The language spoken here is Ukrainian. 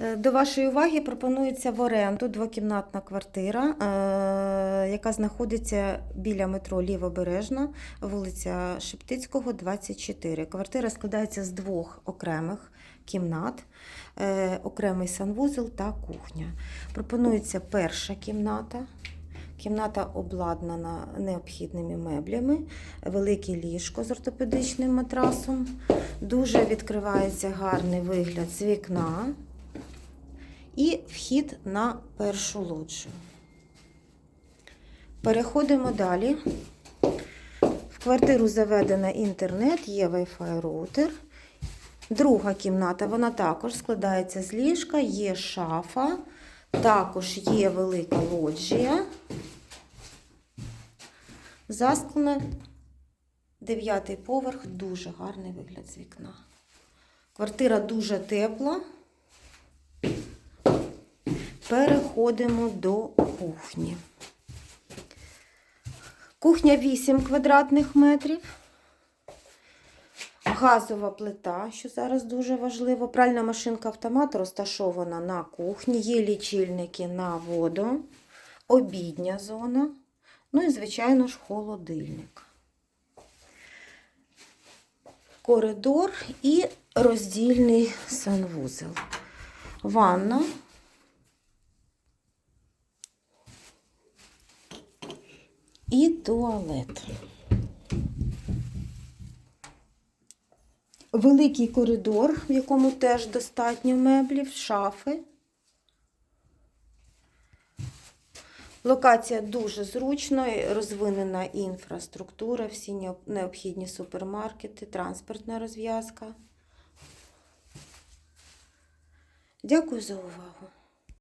Е, До вашої уваги пропонується в оренду двокімнатна квартира, е, яка знаходиться біля метро Лівобережна, вулиця Шептицького, 24. Квартира складається з двох окремих кімнат, е, окремий санвузол та кухня. Пропонується перша кімната. Кімната обладнана необхідними меблями, велике ліжко з ортопедичним матрасом. Дуже відкривається гарний вигляд з вікна і вхід на першу лоджію. Переходимо далі. В квартиру заведено інтернет, є Wi-Fi роутер. Друга кімната, вона також складається з ліжка, є шафа, також є велика лоджія. Засклена дев'ятий поверх, дуже гарний вигляд з вікна. Квартира дуже тепла. Переходимо до кухні. Кухня 8 квадратних метрів. Газова плита, що зараз дуже важливо. Пральна машинка автомат розташована на кухні. Є лічильники на воду, обідня зона. Ну і, звичайно ж, холодильник. Коридор і роздільний санвузел. Ванна. І туалет. Великий коридор, в якому теж достатньо меблів, шафи. Локація дуже зручна, розвинена інфраструктура, всі необхідні супермаркети, транспортна розв'язка. Дякую за увагу.